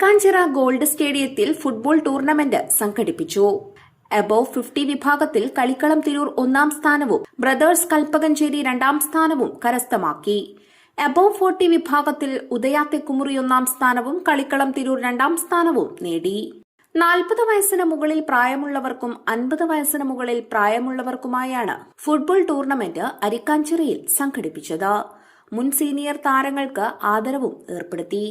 Arikkanchira gold സ്റ്റേഡിയത്തിൽ football tournament സംഘടിപ്പിച്ചു. Above fifty വിഭാഗത്തിൽ കളിക്കളം തിരൂർ ഒന്നാം സ്ഥാനവും ബ്രദേഴ്സ് കൽപ്പകഞ്ചേരി രണ്ടാം സ്ഥാനവും കരസ്ഥമാക്കി. അബോവ് ഫോർട്ടി വിഭാഗത്തിൽ ഉദയ തെക്കുമുറി ഒന്നാം സ്ഥാനവും കളിക്കളം തിരൂർ രണ്ടാം സ്ഥാനവും നേടി. നാൽപ്പത് വയസ്സിന് മുകളിൽ പ്രായമുള്ളവർക്കും അൻപത് വയസ്സിന് മുകളിൽ പ്രായമുള്ളവർക്കുമായാണ് ഫുട്ബോൾ ടൂർണമെന്റ് അരിക്കാഞ്ചിറയിൽ സംഘടിപ്പിച്ചത്. മുൻ സീനിയർ താരങ്ങൾക്ക് ആദരവും ഏർപ്പെടുത്തി.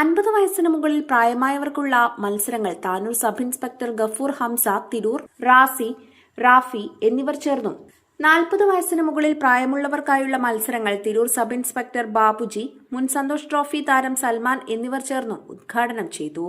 അൻപത് വയസ്സിന് മുകളിൽ പ്രായമായവർക്കുള്ള മത്സരങ്ങൾ താനൂർ സബ് ഇൻസ്പെക്ടർ ഗഫൂർ ഹംസ തിരൂർ റാസി റാഫി എന്നിവർ ചേർന്നു. നാൽപ്പത് വയസ്സിന് മുകളിൽ പ്രായമുള്ളവർക്കായുള്ള മത്സരങ്ങൾ തിരൂർ സബ് ഇൻസ്പെക്ടർ ബാബുജി മുൻ സന്തോഷ് ട്രോഫി താരം സൽമാൻ എന്നിവർ ചേർന്നു ഉദ്ഘാടനം ചെയ്തു.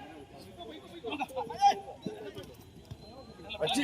കേട്ടോ അടിച്ച്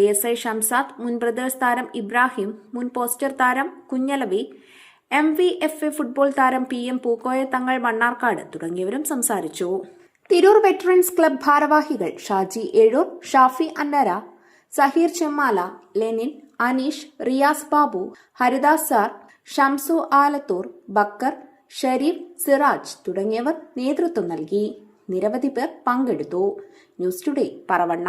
എ എസ് ഐ ഷംസാദ് മുൻ ബ്രദേഴ്സ് താരം ഇബ്രാഹിം മുൻ പോസ്റ്റർ താരം Kunhalavi M V F A football താരം പി എം പൂക്കോയ തങ്ങൾ മണ്ണാർക്കാട് തുടങ്ങിയവരും സംസാരിച്ചു. തിരൂർ വെറ്ററൻസ് ക്ലബ് ഭാരവാഹികൾ ഷാജി ഏഴൂർ ഷാഫി അന്നര സഹീർ ചെമ്മാല ലെനിൻ അനീഷ് റിയാസ് ബാബു ഹരിദാസ് സാർ ഷംസു ആലത്തൂർ ബക്കർ ഷരീഫ് സിറാജ് തുടങ്ങിയവർ നേതൃത്വം നൽകി. നിരവധി പേർ പങ്കെടുത്തു. News today Paravanna.